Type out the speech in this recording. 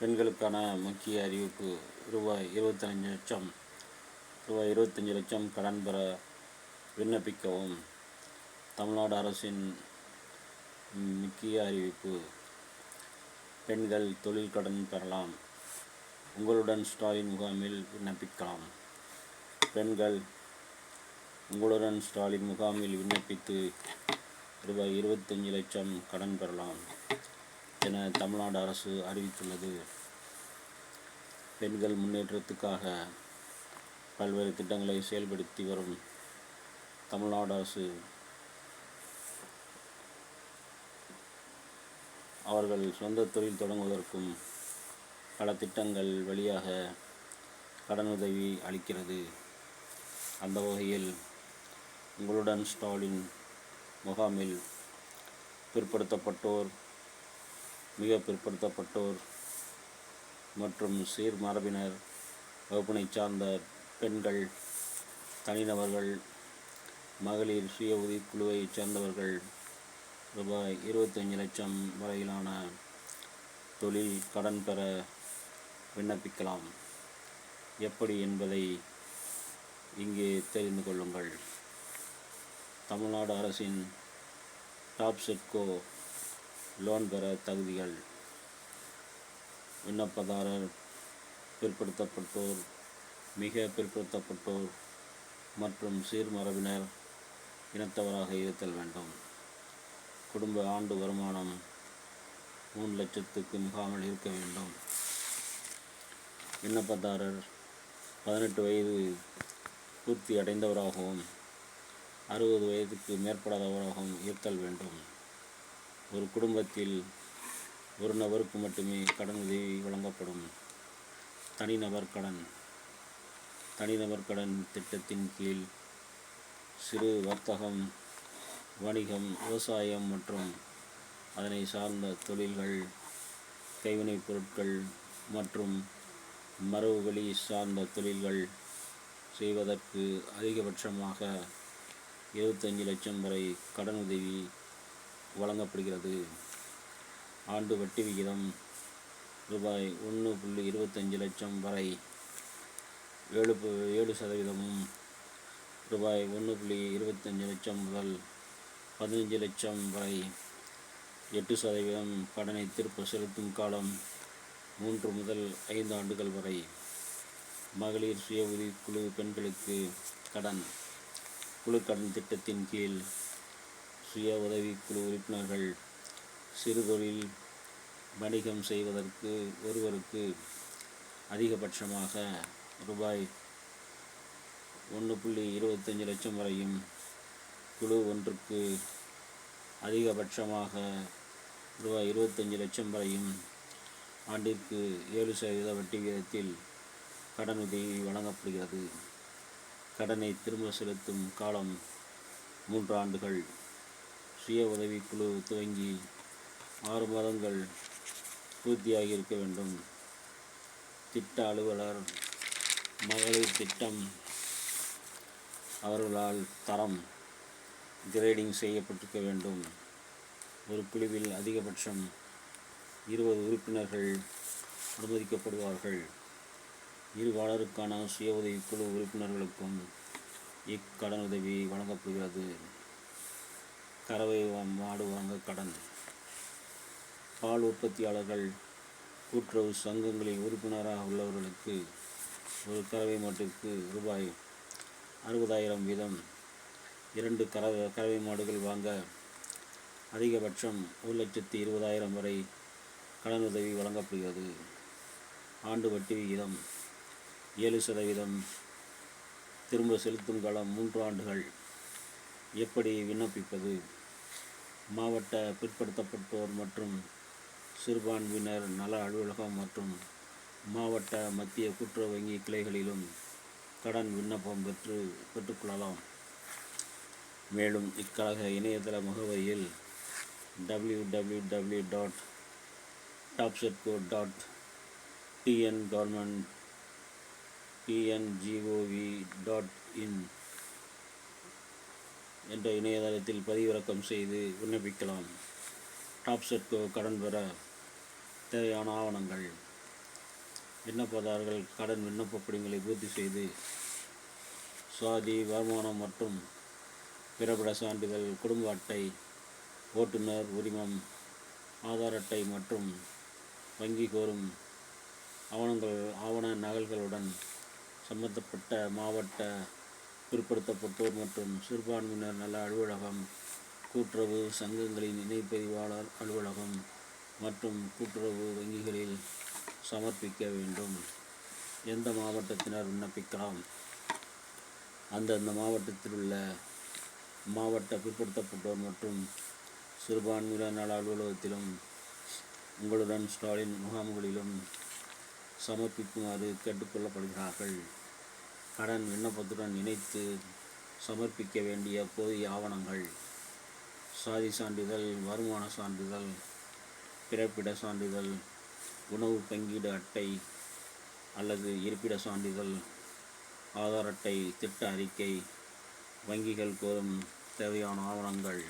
பெண்களுக்கான முக்கிய அறிவிப்பு ரூபாய் இருபத்தஞ்சு லட்சம். ரூபாய் இருபத்தஞ்சி லட்சம் கடன் பெற விண்ணப்பிக்கவும். தமிழ்நாடு அரசின் முக்கிய அறிவிப்பு பெண்கள் தொழில் கடன் பெறலாம். உங்களுடன் ஸ்டாலின் முகாமில் விண்ணப்பிக்கலாம். பெண்கள் உங்களுடன் ஸ்டாலின் முகாமில் விண்ணப்பித்து ரூபாய் இருபத்தஞ்சி லட்சம் கடன் பெறலாம். என தமிழ்நாடு அரசு அறிவித்துள்ளது. பெண்கள் முன்னேற்றத்துக்காக பல்வேறு திட்டங்களை செயல்படுத்தி வரும் தமிழ்நாடு அரசு அவர்கள் சொந்த தொழில் தொடங்குவதற்கும் பல திட்டங்கள் வழியாக கடனுதவி அளிக்கிறது. அந்த வகையில் உங்களுடன் ஸ்டாலின் முகாமில் பிற்படுத்தப்பட்டோர் மிக பிற்படுத்தப்பட்டோர் மற்றும் சீர்மரபினர் வகுப்பினை சார்ந்த பெண்கள் தனிநபர்கள் மகளிர் சுய உதவிக்குழுவைச் சேர்ந்தவர்கள் ரூபாய் இருபத்தஞ்சு லட்சம் வரையிலான தொழில் கடன் பெற விண்ணப்பிக்கலாம். எப்படி என்பதை இங்கே தெரிந்து கொள்ளுங்கள். தமிழ்நாடு அரசின் டாப் செட்கோ லோன் பெற தகுதிகள். விண்ணப்பதாரர் பிற்படுத்தப்பட்டோர் மிக பிற்படுத்தப்பட்டோர் மற்றும் சீர்மரபினர் இனத்தவராக இருத்தல் வேண்டும். குடும்ப ஆண்டு வருமானம் மூணு லட்சத்துக்கு மிகாமல் இருக்க வேண்டும். விண்ணப்பதாரர் பதினெட்டு வயது பூர்த்தி அடைந்தவராகவும் அறுபது வயதுக்கு மேற்படாதவராகவும் இருத்தல் வேண்டும். ஒரு குடும்பத்தில் ஒரு நபருக்கு மட்டுமே கடன் உதவி வழங்கப்படும். தனிநபர் கடன். தனிநபர் கடன் திட்டத்தின் கீழ் சிறு வர்த்தகம் வணிகம் விவசாயம் மற்றும் அதனை சார்ந்த தொழில்கள் கைவினைப் பொருட்கள் மற்றும் மரபுவழி சார்ந்த தொழில்கள் செய்வதற்கு அதிகபட்சமாக இருபத்தஞ்சி லட்சம் வரை கடனுதவி வழங்கப்படுகிறது. ஆண்டு வட்டி விகிதம் ரூபாய் ஒன்று புள்ளி இருபத்தஞ்சி லட்சம் வரை. ஏழு பு- ஏழு சதவீதமும் ரூபாய் ஒன்று புள்ளி இருபத்தஞ்சி லட்சம் முதல் பதினஞ்சு லட்சம் வரை. எட்டு சதவீதம் கடனை திருப்ப செலுத்தும் காலம் மூன்று முதல் ஐந்து ஆண்டுகள் வரை. மகளிர் சுய உதவிக்குழு பெண்களுக்கு கடன் குழு கடன் திட்டத்தின் கீழ் சுய உதவிக்குழு உறுப்பினர்கள் சிறுதொழில் வணிகம் செய்வதற்கு ஒருவருக்கு அதிகபட்சமாக ரூபாய் ஒன்று புள்ளி இருபத்தஞ்சி லட்சம் வரையும் குழு ஒன்றுக்கு அதிகபட்சமாக ரூபாய் இருபத்தஞ்சி லட்சம் வரையும் ஆண்டிற்கு ஏழு சதவீத வட்டி விகிதத்தில் கடனுதவி வழங்கப்படுகிறது. கடனை திரும்ப செலுத்தும் காலம் மூன்று ஆண்டுகள். சுய உதவிக்குழு துவங்கி ஆறு மாதங்கள் பூர்த்தியாகி இருக்க வேண்டும். திட்ட அலுவலர் மகளிர் திட்டம் அவர்களால் தரம் கிரேடிங் செய்யப்பட்டிருக்க வேண்டும். ஒரு குழுவில் அதிகபட்சம் இருபது உறுப்பினர்கள் அனுமதிக்கப்படுவார்கள். இருவாளருக்கான சுய உதவிக்குழு உறுப்பினர்களுக்கும் இக்கடனுதவி வழங்கப்படுகிறது. கறவை மாடு வாங்க கடன். பால் உற்பத்தியாளர்கள் கூட்டுறவு சங்கங்களில் உறுப்பினராக உள்ளவர்களுக்கு ஒரு கறவை மாட்டுக்கு ரூபாய் அறுபதாயிரம் வீதம். இரண்டு கறவை கறவை மாடுகள் வாங்க அதிகபட்சம் ஒரு லட்சத்தி இருபதாயிரம் வரை கடனுதவி வழங்கப்படுகிறது. ஆண்டு வட்டி விகிதம் ஏழு சதவீதம். திரும்ப செலுத்தும் காலம் மூன்று ஆண்டுகள். எப்படி விண்ணப்பிப்பது? மாவட்ட பிற்படுத்தப்பட்டோர் மற்றும் சிறுபான்மையினர் நல அலுவலகம் மற்றும் மாவட்ட மத்திய கூட்டுறவு வங்கி கிளைகளிலும் கடன் விண்ணப்பம் பெற்று பெற்றுக்கொள்ளலாம். மேலும் இக்கழக இணையதள முகவரியில் W W W dot TABCEDCO dot TN government TNGOV dot in என்ற இணையதளத்தில் பதிவிறக்கம் செய்து விண்ணப்பிக்கலாம். டாப்செட்கோ கடன் பெற தேவையான ஆவணங்கள். விண்ணப்பதாரர்கள் கடன் விண்ணப்ப படிங்களை பூர்த்தி செய்து சுவாதி வருமானம் மற்றும் பிறப்பிட சான்றிதழ் குடும்ப அட்டை ஓட்டுநர் உரிமம் ஆதார் அட்டை மற்றும் வங்கி கோரும் ஆவணங்கள் ஆவண நகல்களுடன் சம்பந்தப்பட்ட மாவட்ட பிற்படுத்தப்பட்டோர் மற்றும் சிறுபான்மையினர் நல அலுவலகம் கூட்டுறவு சங்கங்களின் இணைப்பதிவாளர் அலுவலகம் மற்றும் கூட்டுறவு வங்கிகளில் சமர்ப்பிக்க வேண்டும். எந்த மாவட்டத்தினர் விண்ணப்பிக்கலாம்? அந்தந்த மாவட்டத்தில் உள்ள மாவட்ட பிற்படுத்தப்பட்டோர் மற்றும் சிறுபான்மையினர் நல அலுவலகத்திலும் உங்களுடன் ஸ்டாலின் முகாம்களிலும் சமர்ப்பிக்குமாறு கேட்டுக்கொள்ளப்படுகிறார்கள். கடன் விண்ணப்பத்துடன் இணைத்து சமர்ப்பிக்க வேண்டிய போதிய ஆவணங்கள் சாதி சான்றிதழ் வருமான சான்றிதழ் பிறப்பிட சான்றிதழ் உணவு பங்கீடு அட்டை அல்லது இருப்பிட சான்றிதழ் ஆதார் அட்டை திட்ட அறிக்கை வங்கிகள் கோரும் தேவையான ஆவணங்கள்.